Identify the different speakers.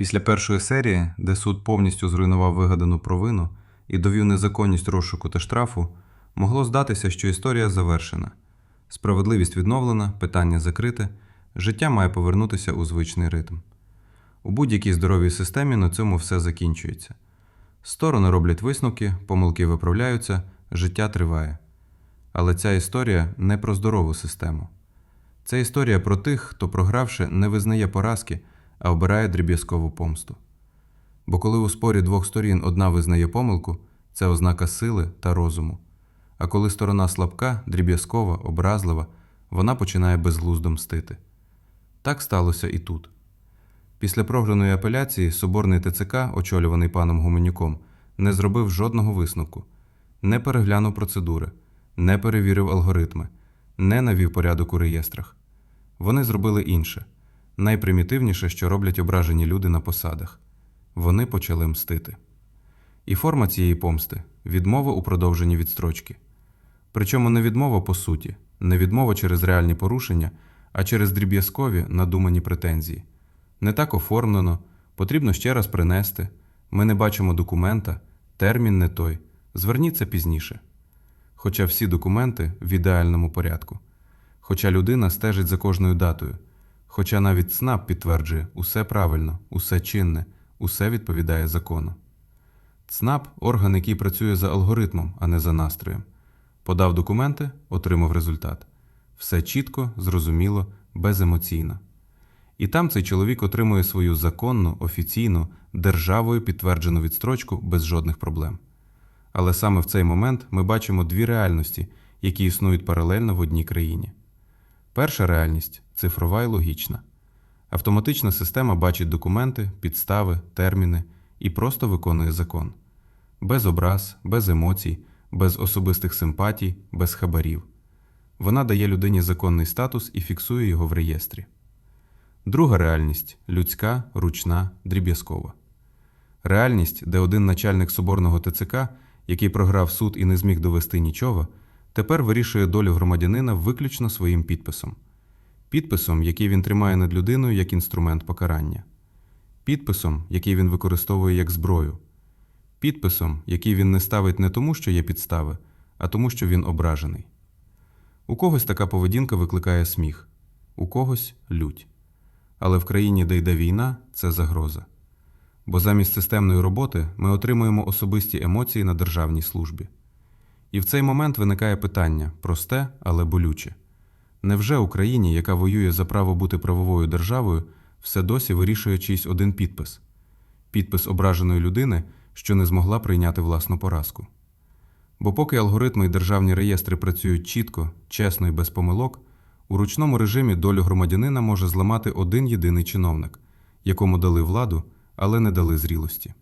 Speaker 1: Після першої серії, де суд повністю зруйнував вигадану провину і довів незаконність розшуку та штрафу, могло здатися, що історія завершена. Справедливість відновлена, питання закрите, життя має повернутися у звичний ритм. У будь-якій здоровій системі на цьому все закінчується. Сторони роблять висновки, помилки виправляються, життя триває. Але ця історія не про здорову систему. Це історія про тих, хто, програвши, не визнає поразки, а обирає дріб'язкову помсту. Бо коли у спорі двох сторін одна визнає помилку, це ознака сили та розуму. А коли сторона слабка, дріб'язкова, образлива, вона починає безглуздо мстити. Так сталося і тут. Після програної апеляції соборний ТЦК, очолюваний паном Гуменюком, не зробив жодного висновку, не переглянув процедури, не перевірив алгоритми, не навів порядок у реєстрах. Вони зробили інше найпримітивніше, що роблять ображені люди на посадах. Вони почали мстити. І форма цієї помсти відмова у продовженні відстрочки. Причому не відмова по суті, не відмова через реальні порушення, а через дріб'язкові надумані претензії. Не так оформлено, потрібно ще раз принести. Ми не бачимо документа, термін не той. Зверніться пізніше. Хоча всі документи в ідеальному порядку. Хоча людина стежить за кожною датою, хоча навіть ЦНАП підтверджує усе правильно, усе чинне, усе відповідає закону. ЦНАП орган, який працює за алгоритмом, а не за настроєм. Подав документи, отримав результат. Все чітко, зрозуміло, беземоційно. І там цей чоловік отримує свою законну, офіційну, державою підтверджену відстрочку без жодних проблем. Але саме в цей момент ми бачимо дві реальності, які існують паралельно в одній країні. Перша реальність цифрова і логічна. Автоматична система бачить документи, підстави, терміни і просто виконує закон. Без образ, без емоцій, без особистих симпатій, без хабарів. Вона дає людині законний статус і фіксує його в реєстрі. Друга реальність людська, ручна, дріб'язкова. Реальність, де один начальник соборного ТЦК, який програв суд і не зміг довести нічого, тепер вирішує долю громадянина виключно своїм підписом. Підписом, який він тримає над людиною як інструмент покарання. Підписом, який він використовує як зброю. Підписом, який він не ставить не тому, що є підстави, а тому, що він ображений. У когось така поведінка викликає сміх, у когось лють. Але в країні, де йде війна, це загроза. Бо замість системної роботи ми отримуємо особисті емоції на державній службі. І в цей момент виникає питання просте, але болюче. Невже Україні, яка воює за право бути правовою державою, все досі вирішує чийсь один підпис підпис ображеної людини, що не змогла прийняти власну поразку? Бо поки алгоритми і державні реєстри працюють чітко, чесно і без помилок, у ручному режимі долю громадянина може зламати один єдиний чиновник, якому дали владу, але не дали зрілості.